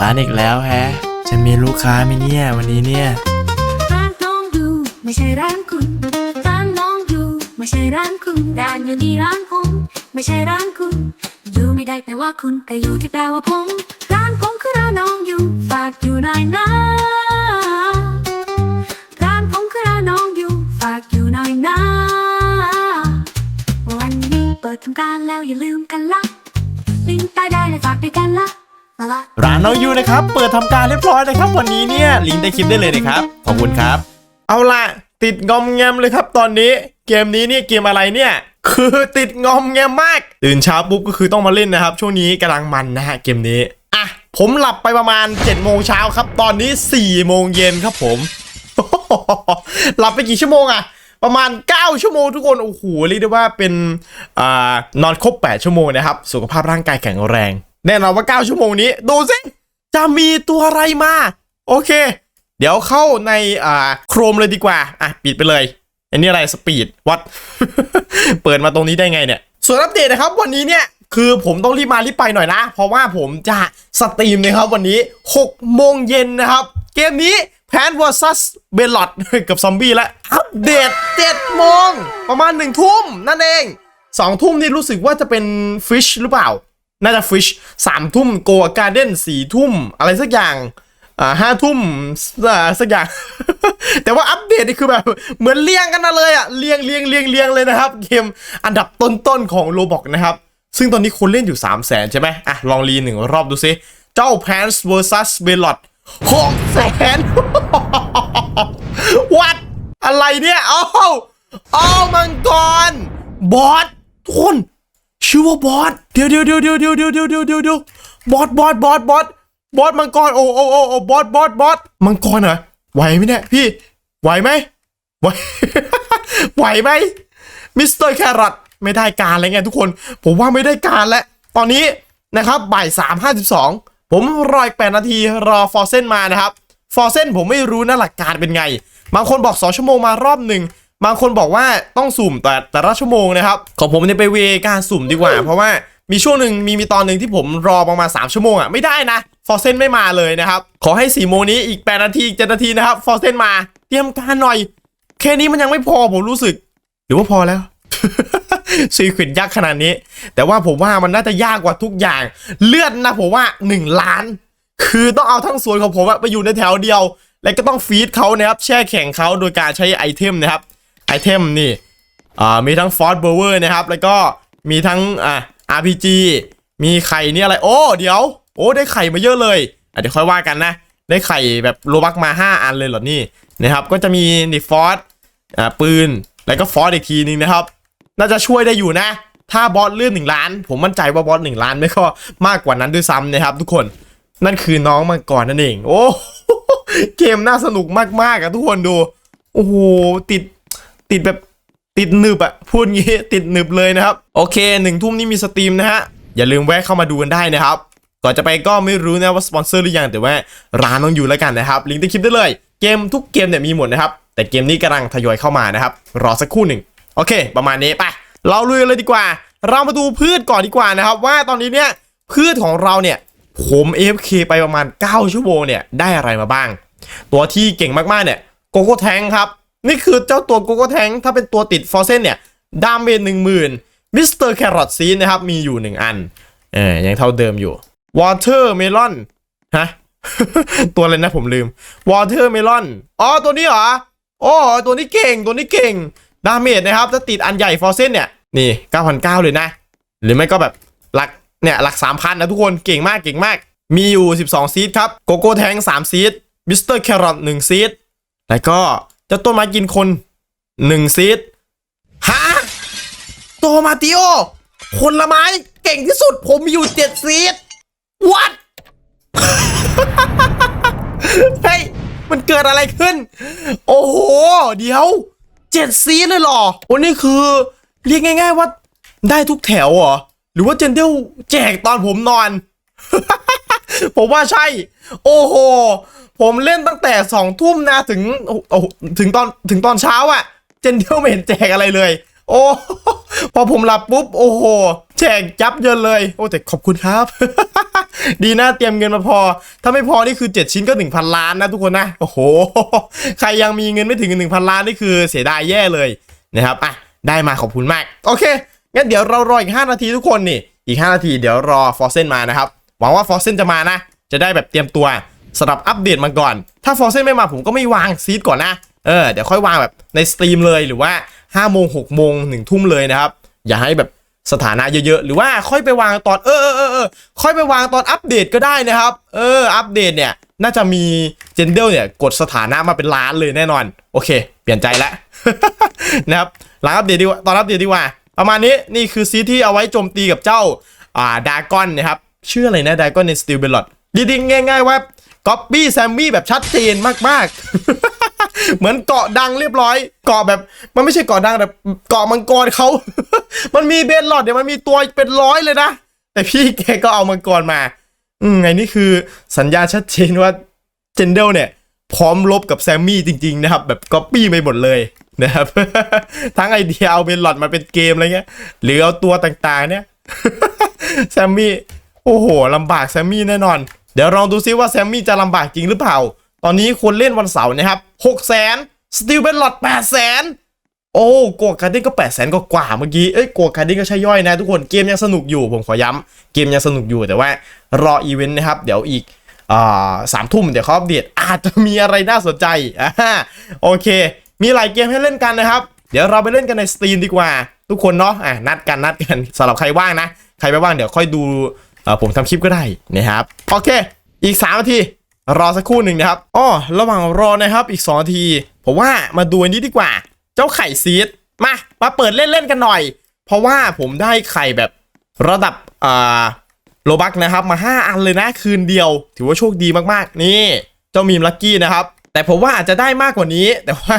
ร้านอีกแล้วแฮะ จะมีลูกค้าไหมเนี่ยวันนี้เนี่ย ร้านน้องดูไม่ใช่ร้านคุณร้านน้องดูไม่ใช่ร้านคุณร้านอยู่นี่ร้านผมไม่ใช่ร้านคุณ ดูไม่ได้แต่ว่าคุณแต่อยู่ที่แปลว่าผม ร้านผมคือร้านน้องอยู่ฝากอยู่หน่อยนะร้านผมคือร้านน้องอยู่ฝากอยู่หน่อยนะวันนี้เปิดทำการแล้วอย่าลืมกันละลิงต้ได้เลยฝากด้วยกันละ ร้านน้องยูนะครับเปิดทำการเรียบร้อยนะครับ วันนี้เนี่ยลิงก์ใต้คลิปได้เลยนะครับขอบคุณครับ เอาล่ะ ติดงอมแงมเลยครับ ตอนนี้เกมนี้เนี่ยเกมอะไรเนี่ยคือติดงอมแงมมาก ตื่นเช้าปุ๊บก็คือต้องมาเล่นนะครับ ช่วงนี้กำลังมันนะฮะเกมนี้อะผมหลับไปประมาณ7จ็ดโมงเช้าครับ ตอนนี้4ี่โมงเย็นครับผมหลับไปกี่ชั่วโมงอะประมาณ 9 ชั่วโมงทุกคนโอ้โหเรียกได้ว่าเป็นอ่านอนครบ 8 ชั่วโมงนะครับ สุขภาพร่างกายแข็งแรง แน่นอนว่า 9 ชั่วโมงนี้ ดูสิ จะมีตัวอะไรมา โอเค เดี๋ยวเข้าในอ่าโครมเลยดีกว่า อะ ปิดไปเลย อันนี้อะไรสปีดวัดเปิดมาตรงนี้ได้ไงเนี่ย ส่วนอัปเดตนะครับ วันนี้เนี่ยคือผมต้องรีบมารีบไปหน่อยนะ เพราะว่าผมจะสตรีมนะครับวันนี้ 6 โมงเย็นนะครับ เกมนี้แพน vs เบลลอดกับซอมบี้แล้วอัปเดต7โมง ประมาณ1ทุ่มนั่นเอง2ทุ่มนี่รู้สึกว่าจะเป็นฟิชหรือเปล่า น่าจะฟิชสามทุ่มโกการ์เด้นสี่ทุ่มอะไรสักอย่างอ่าห้าทุ่มอ่าสักอย่าง แต่ว่าอัปเดตนี่คือแบบเหมือนเลียงกันมาเลยอะเลียงเลียงเลียงเลียงเลยนะครับ เกมอันดับต้นๆของโ o บอกนะครับ ซึ่งตอนนี้คนเล่นอยู่ 3 0 0แสนใช่ไหมอะ ลองรีหนึ่งรอบดูซิ เจ้า Pants vs b e l o t หกแสนวัดอะไรเนี่ยอ้าวอ้าวมังกร บอสทุน ชื่อว่าบอสเดี๋ยวเดี๋ยวเดี๋ยวเดี๋ยวเดี๋ยวเดี๋ยวเดี๋ยวเดี๋ยวเดี๋ยวเดี๋ยวบอสบอสบอสบอสบอสมังกรโอ้โอ้โอ้โอ้บอสบอสบอสมังกรเหรอไหวไหมเนี่ยพี่ไหวไหมไหว ไหวไหมมิสเตอร์แครอทไม่ได้การแล้วไงทุกคน ผมว่าไม่ได้การแล้วตอนนี้นะครับบ่ายสามห้าสิบสองผมรออีกแปดนาทีรอฟอร์เซนมานะครับฟอร์เซนผมไม่รู้นะหลักการเป็นไง บางคนบอก2ชั่วโมงมารอบหนึ่ง บางคนบอกว่าต้องสุ่มแต่แต่ละชั่วโมงนะครับ ของผมเนี่ยไปเวการสุ่มดีกว่า เพราะว่ามีช่วงหนึ่งมีมีตอนหนึ่งที่ผมรอประมาณ 3 ชั่วโมงอะไม่ได้นะฟอร์เซนไม่มาเลยนะครับ ขอให้4โมงนี้อีก 8 นาทีอีก7นาทีนะครับฟอร์เซนมา เตรียมการหน่อย แค่นี้มันยังไม่พอผมรู้สึก หรือว่าพอแล้วซีควิดยากขนาดนี้ แต่ว่าผมว่ามันน่าจะยากกว่าทุกอย่าง เลือดนะผมว่า 1 ล้าน คือต้องเอาทั้งส่วนของผมอะไปอยู่ในแถวเดียว และก็ต้องฟีดเขานะครับแช่แข็งเขาโดยการใช้ไอเทมนะครับ ไอเทมนี่อ่ามีทั้งฟอสเบอร์เวอร์นะครับ แล้วก็มีทั้งอ่า RPG มีไข่นี่อะไร โอ้ เดี๋ยว โอ้ ได้ไข่มาเยอะเลยเดี๋ยวค่อยว่ากันนะ ได้ไข่แบบโลบักมา 5 อันเลยเหรอนี่นะครับ ก็จะมีนี่ฟอสอ่าปืน แล้วก็ฟอสอีกทีนึงนะครับ น่าจะช่วยได้อยู่นะ ถ้าบอสเลื่อนหนึ่งล้าน ผมมั่นใจว่าบอสหนึ่งล้านไม่ก็มากกว่านั้นด้วยซ้ำนะครับ ทุกคน นั่นคือน้องมังกรนั่นเอง โอ้ เกมน่าสนุกมากๆอะทุกคนดู โอ้โห ติด ติดแบบติดหนึบอะพูดงี้ติดหนึบเลยนะครับ โอเคหนึ่งทุ่มนี่มีสตรีมนะฮะ อย่าลืมแวะเข้ามาดูกันได้นะครับ ก่อนจะไปก็ไม่รู้นะว่าสปอนเซอร์หรือยังแต่ว่าร้านต้องอยู่แล้วกันนะครับลิงก์ใต้คลิปได้เลย เกมทุกเกมเนี่ยมีหมดนะครับ แต่เกมนี้กำลังทยอยเข้ามานะครับ รอสักครู่หนึ่งโอเค ประมาณนี้ไปเราลุยเลยดีกว่า เรามาดูพืชก่อนดีกว่านะครับ ว่าตอนนี้เนี่ยพืชของเราเนี่ยผม AFK ไปประมาณ 9 ชั่วโมงเนี่ยได้อะไรมาบ้าง ตัวที่เก่งมากๆเนี่ยโกโก้แทงครับ นี่คือเจ้าตัวโกโก้แทงถ้าเป็นตัวติดฟอร์เซนเนี่ย ดามเมจหนึ่งหมื่นมิสเตอร์แครอทซีนะครับ มีอยู่1อัน เออยังเท่าเดิมอยู่วอเตอร์เมลอนฮะตัวอะไรนะผมลืมวอเตอร์เมลอนอ๋อตัวนี้เหรอโอ้ตัวนี้เก่งตัวนี้เก่ง ดาเมจนะครับถ้าติดอันใหญ่ฟอร์เซนเนี่ย นี่ 9,900 เลยนะ หรือไม่ก็แบบหลักเนี่ยหลัก 3,000 นะทุกคนเก่งมากเก่งมาก มีอยู่ 12 ซีดครับโกโก้แทง3ซีดมิสเตอร์แครอท1ซีดแล้วก็ จ้าต้นไม้กินคน1ซีดฮะโตมาติโอ คนละไม้เก่งที่สุดผมมีอยู่7ซีด what เฮ้ยมันเกิดอะไรขึ้น โอ้โห เดี๋ยวเจ็ดซีดเลยหรอวันนี้คือ เรียกง่าย ๆว่าได้ทุกแถวเหรอ หรือว่าเจนเดลแจกตอนผมนอน ผมว่าใช่ โอ้โห ผมเล่นตั้งแต่สองทุ่มนะถึงโอ้ถึงตอนถึงตอนเช้าอะเจนเดลไม่เห็นแจกอะไรเลย โอ้พอผมหลับปุ๊บ โอ้โห แจกจับเยินเลย โอ้แต่ขอบคุณครับ ดีนะเตรียมเงินมาพอ ถ้าไม่พอนี่คือ 7 ชิ้นก็ 1,000 ล้านนะทุกคนนะ โอ้โห ใครยังมีเงินไม่ถึง1,000 ล้านนี่คือเสียดายแย่เลยนะครับอะได้มาขอบคุณมาก โอเคงั้นเดี๋ยวเรารออีก 5 นาทีทุกคนนี่ อีก 5 นาทีเดี๋ยวรอฟอร์เซนมานะครับ หวังว่าฟอร์เซนจะมานะ จะได้แบบเตรียมตัวสำหรับอัปเดตมาก่อน ถ้าฟอร์เซนไม่มาผมก็ไม่วางซีดก่อนนะ เออเดี๋ยวค่อยวางแบบในสตรีมเลยหรือว่า5โมง6โมง1ทุ่มเลยนะครับ อย่าให้แบบสถานะเยอะๆ หรือว่าค่อยไปวางตอนเออเออเออเออค่อยไปวางตอนอัปเดตก็ได้นะครับ เอออัปเดตเนี่ยน่าจะมีเจนเดลเนี่ยกดสถานะมาเป็นล้านเลยแน่นอน โอเค เปลี่ยนใจแล้วนะครับหลังอัปเดตดีกว่าตอนอัปเดตดีกว่า ประมาณนี้นี่คือซีที่เอาไว้โจมตีกับเจ้าอ่าดากอนนะครับ ชื่ออะไรนะดากอนในสติลเบลลอดดีๆง่ายๆว่าก๊อปปี้แซมมี่แบบชัดเจนมากๆ เหมือนเกาะดังเรียบร้อย เกาะแบบ มันไม่ใช่เกาะดังแต่เกาะมังกรเขา มันมีเบลลอดเนี่ยมันมีตัวเป็นร้อยเลยนะ แต่พี่แกก็เอามังกรมา อืมไงนี่คือสัญญาชัดเจนว่าเจนเดลเนี่ย พร้อมลบกับแซมมี่จริงๆนะครับ แบบก๊อปปี้ไปหมดเลยนะครับ ทั้งไอเดียเอาเบลลอดมาเป็นเกมอะไรเงี้ย หรือเอาตัวต่างๆ เนี่ยแซมมี่ โอ้โหลำบากแซมมี่แน่นอน เดี๋ยวลองดูซิว่าแซมมี่จะลำบากจริงหรือเปล่า ตอนนี้คนเล่นวันเสาร์นะครับหกแสนสติลเบลลอดแปดแสนโอ้โกดคาร์ดินก็8 0 0 0 0กกว่าเมื่อกี้ เอ้ยโกดคาร์ดินก็ใช่ย่อยนะทุกคน เกมยังสนุกอยู่ผมขอย้ำเกมยังสนุกอยู่แต่ว่ารออีเวนต์นะครับ เดี๋ยวอีกสามทุ่มเดี๋ยวเขาอัปเดตอาจจะมีอะไรน่าสนใจอ่าโอเค มีหลายเกมให้เล่นกันนะครับ เดี๋ยวเราไปเล่นกันในสตรีมดีกว่า ทุกคนเนาะอะนัดกันนัดกันสำหรับใครว่างนะ ใครไม่ว่างเดี๋ยวค่อยดู เอ่อผมทำคลิปก็ได้นะครับโอเค อีก3นาทีรอสักครู่หนึ่งนะครับอ้อระหว่างรอนะครับอีก2นาทีผมว่ามาดูอันนี้ดีกว่า เจ้าไข่ซีดมามาเปิดเล่นๆกันหน่อย เพราะว่าผมได้ไข่แบบระดับอ่าโลบักนะครับมา 5 อันเลยนะคืนเดียว ถือว่าโชคดีมากๆ นี่เจ้ามีมลักกี้นะครับ แต่ผมว่าอาจจะได้มากกว่านี้ แต่ว่า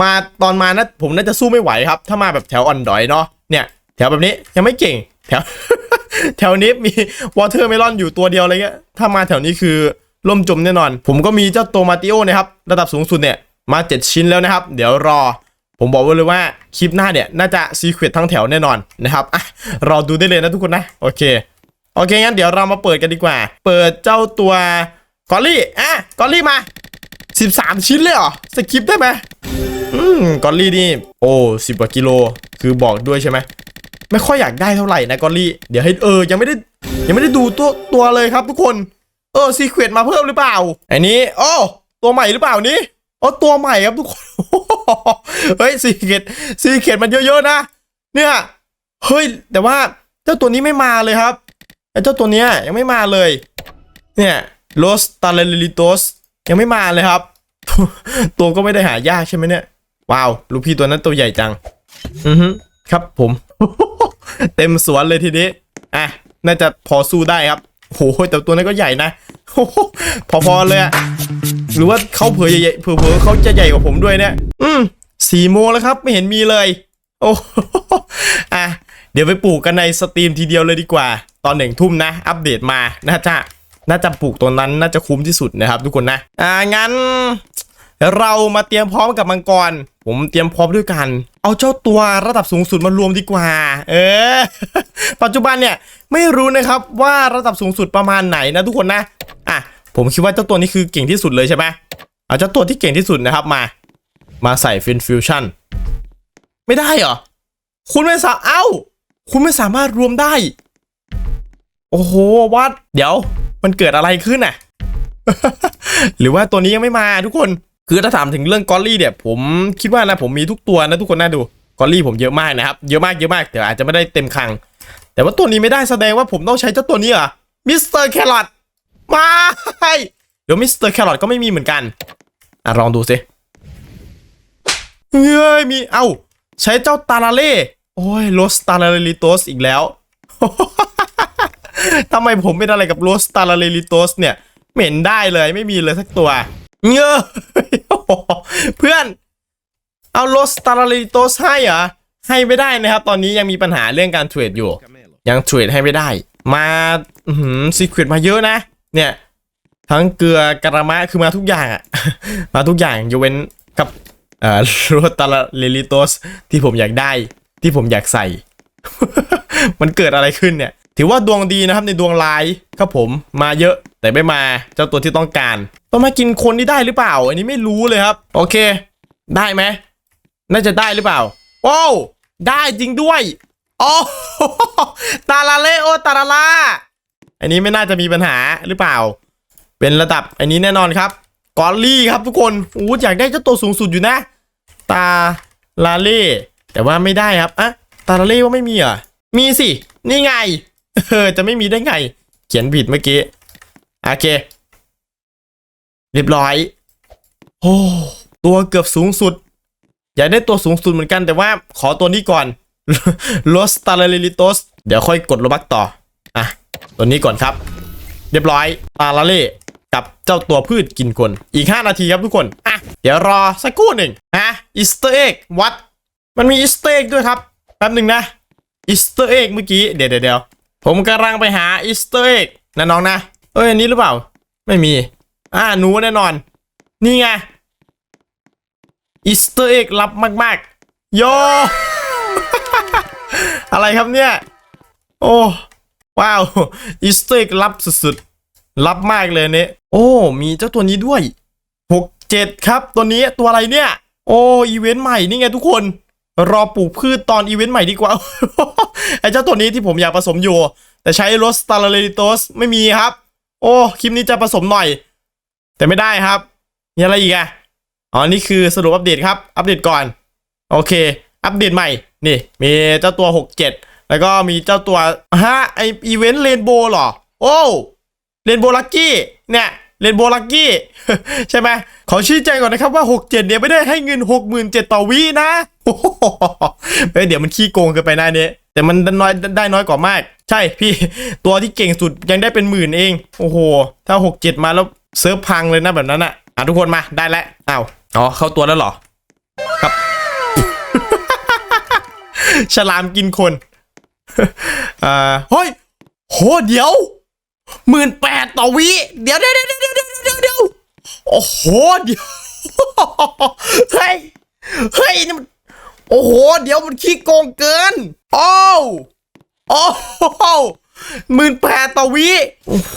มาตอนมานะผมน่าจะสู้ไม่ไหวครับ ถ้ามาแบบแถวอ่อนดอยเนาะเนี่ย แถวแบบนี้ยังไม่เก่งแถว แถวนี้มีวอเ e อร์เมลอนอยู่ตัวเดียวอะไรเงี้ย ถ้ามาแถวนี้คือล่มจมแน่นอน ผมก็มีเจ้าโตมาติโอนะครับ ระดับสูงสุดเนี่ย มา 7 ชิ้นแล้วนะครับ เดี๋ยวรอ ผมบอกไว้เลยว่าคลิปหน้าเนี่ย น่าจะซีเครตทั้งแถวแน่นอนนะครับอะรอดูได้เลยนะทุกคนนะ โอเค โอเค งั้นเดี๋ยวเรามาเปิดกันดีกว่า เปิดเจ้าตัวกอลลี่อะกอลลี่มา 13 ชิ้นเลยเหรอสกิปได้ไหมอืมกอลลี่นี่ โอ้สิบกว่ากิโล คือบอกด้วยใช่ไหม ไม่ค่อยอยากได้เท่าไหร่นะกอลลี่เดี๋ยวให้เออยังไม่ได้ยังไม่ได้ดูตัวตัวเลยครับทุกคน เออซีเครตมาเพิ่มหรือเปล่าอันนี้โอ้ตัวใหม่หรือเปล่านี้โอ้ตัวใหม่ครับทุกคนเฮ้ยซีเครตซีเครตมันเยอะๆนะ เนี่ยเฮ้ยแต่ว่าเจ้าตัวนี้ไม่มาเลยครับไอ้เจ้าตัวเนี้ยยังไม่มาเลย เนี่ยโลสตาเลลิโตสยังไม่มาเลยครับ ตัวก็ไม่ได้หายากใช่ไหมเนี่ย ว้าว ลูกพี่ตัวนั้นตัวใหญ่จัง อือฮึ ครับผม เต็มสวนเลยทีนี้อะน่าจะพอสู้ได้ครับโหแต่ตัวนั้นก็ใหญ่นะพอๆเลยอะหรือว่าเขาเผยใหญ่ๆเผลอๆเขาจะใหญ่กว่าผมด้วยเนี่ย อืมสี่โมงแล้วครับ ไม่เห็นมีเลย โอ้โหอะเดี๋ยวไปปลูกกันในสตรีมทีเดียวเลยดีกว่า ตอนหนึ่งทุ่มนะ อัปเดตมาน่าจะน่าจะปลูกตัวนั้นน่าจะคุ้มที่สุดนะครับ ทุกคนนะ อ่างั้น เรามาเตรียมพร้อมกับมังกร ผมเตรียมพร้อมด้วยกัน เอาเจ้าตัวระดับสูงสุดมารวมดีกว่า เออ ปัจจุบันเนี่ยไม่รู้นะครับว่าระดับสูงสุดประมาณไหนนะทุกคนนะ อะ ผมคิดว่าเจ้าตัวนี้คือเก่งที่สุดเลยใช่ไหมเอาเจ้าตัวที่เก่งที่สุดนะครับมา มาใส่ฟินฟิวชั่นไม่ได้เหรอ คุณไม่สามเอ้า คุณไม่สามารถรวมได้ โอ้โหวัด เดี๋ยว มันเกิดอะไรขึ้นน่ะ หรือว่าตัวนี้ยังไม่มาทุกคน คือถ้าถามถึงเรื่องกอลลี่เนี่ยผมคิดว่านะผมมีทุกตัวนะทุกคนน่าดูกอลลี่ผมเยอะมากนะครับเยอะมากเยอะมากแต่อาจจะไม่ได้เต็มคัง แต่ว่าตัวนี้ไม่ได้แสดงว่าผมต้องใช้เจ้าตัวนี้เหรอมิสเตอร์แครอทมาเดี๋ยวมิสเตอร์แครอทก็ไม่มีเหมือนกันอะลองดูสิเฮ้ยมีเอ้าใช้เจ้าตาลาเล่โอ้ยโรสตาลาเลลิโตสอีกแล้วทำไมผมเป็นอะไรกับโรสตาลาเลลิโตสเนี่ยเหม็นได้เลยไม่มีเลยสักตัว เงอะเพื่อน เอาโรสตาลาเลลิโตสให้เหรอ ให้ไม่ได้นะครับ ตอนนี้ยังมีปัญหาเรื่องการเทรดอยู่ ยังเทรดให้ไม่ได้ มาซีเครตมาเยอะนะ เนี่ย ทั้งเกลือกระมะคือมาทุกอย่างอะมาทุกอย่างยกเว้นกับเอ่อโรตาลาเลลิโตสที่ผมอยากได้ ที่ผมอยากใส่ มันเกิดอะไรขึ้นเนี่ย ถือว่าดวงดีนะครับในดวงลายครับผมมาเยอะแต่ไม่มาเจ้าตัวที่ต้องการ ต้องมากินคนที่ได้หรือเปล่า อันนี้ไม่รู้เลยครับ โอเค ได้ไหมน่าจะได้หรือเปล่าโอ้ได้จริงด้วยโอ้ตาลาเลโอตาลาลาอันนี้ไม่น่าจะมีปัญหาหรือเปล่า เป็นระดับอันนี้แน่นอนครับกอลลี่ครับทุกคนอู้อยากได้เจ้าตัวสูงสุดอยู่นะ ตาลาเล่แต่ว่าไม่ได้ครับอะตาลาเล่ว่าไม่มีเหรอะมีสิ นี่ไง เออจะไม่มีได้ไง เขียนผิดเมื่อกี้ โอเค เรียบร้อย โอ้ตัวเกือบสูงสุด อยากได้ตัวสูงสุดเหมือนกันแต่ว่าขอตัวนี้ก่อนลอสตาลลิโตสเดี๋ยวค่อยกดโลบักต่อ อะ ตัวนี้ก่อนครับ เรียบร้อยตาลาเล่กับเจ้าตัวพืชกินคน อีก 5 นาทีครับทุกคน อะ เดี๋ยวรอสักครู่หนึ่งนะอีสเตอร์เอ็กวัด มันมีอีสเตอร์เอ็กด้วยครับ แป๊บหนึ่งนะอีสเตอร์เอ็กเมื่อกี้ เดี๋ยวเดี๋ยว ผมกำลังไปหาอีสเตอร์เอ็กนะน้องนะเอ้ยอันนี้หรือเปล่า ไม่มี อ่าหนูแน่นอน นี่ไงอีสเตอร์เอ็กลับมากๆ โย อะไรครับเนี่ย โอ้ว้าวอีสเตอร์เอ็กลับสุดๆ ลับมากเลยเนี่ยโอ้ มีเจ้าตัวนี้ด้วยหกเจ็ดครับ ตัวนี้ตัวอะไรเนี่ย โอ้ อีเวนต์ใหม่นี่ไงทุกคน รอปลูกพืชตอนอีเวนต์ใหม่ดีกว่า ไอ้เจ้าตัวนี้ที่ผมอยากผสมอยู่ แต่ใช้รสตาลเลโตสไม่มีครับ โอ้คลิปนี้จะผสมหน่อย แต่ไม่ได้ครับมีอะไรอีกอะอ๋อนี่คือสรุปอัปเดตครับ อัปเดตก่อน โอเค อัปเดตใหม่ นี่ มีเจ้าตัว 67 แล้วก็มีเจ้าตัวฮะไออีเวนต์เรนโบว์หรอ โอ้เรนโบว์ลักกี้เนี่ย เรนโบว์ลักกี้ใช่ไหมขอชี้แจงก่อนนะครับว่า 67 เนี่ยไม่ได้ให้เงิน 67,000ต่อวินะโอ้โหเฮ้ยเดี๋ยวมันขี้โกงเกินไปหน้านี้แต่มันได้น้อยได้น้อยกว่ามาก ใช่พี่ตัวที่เก่งสุดยังได้เป็นหมื่นเอง โอ้โห ถ้า 67 มาแล้วเซิร์ฟพังเลยนะแบบนั้นอะอะทุกคนมาได้แล้วอ้าวอ๋อเข้าตัวแล้วเหรอ ครับ ฉลามกินคนอ่าเฮ้ยโหเดี๋ยว หมื่นแปดต่อวิเดี๋ยวเดี๋ยวเดี๋ยวเดี๋ยวเดี๋ยวเดี๋ยวเดี๋ยวโอ้โหเดี๋ยวเฮ้ยเฮ้ยนี่มันโอ้โห เดี๋ยวมันขี้โกงเกิน โอ้วโอ้หมื่นแปดต่อวิโอ้โห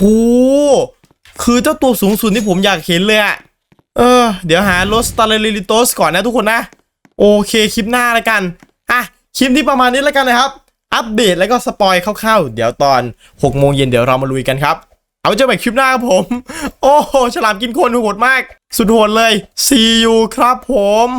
คือเจ้าตัวสูงสุดที่ผมอยากเห็นเลยอะเออ เดี๋ยวหาโรสตาเลลิโตสก่อนนะทุกคนนะ โอเคคลิปหน้าแล้วกัน อะ คลิปนี้ประมาณนี้แล้วกันนะครับ อัปเดตแล้วก็สปอยคร่าวๆ เดี๋ยวตอน6โมงเย็นเดี๋ยวเรามาลุยกันครับ เอาเจอกันใหม่คลิปหน้าครับผม โอ้โหฉลามกินคนโหดมาก สุดโหดเลย see you ครับผม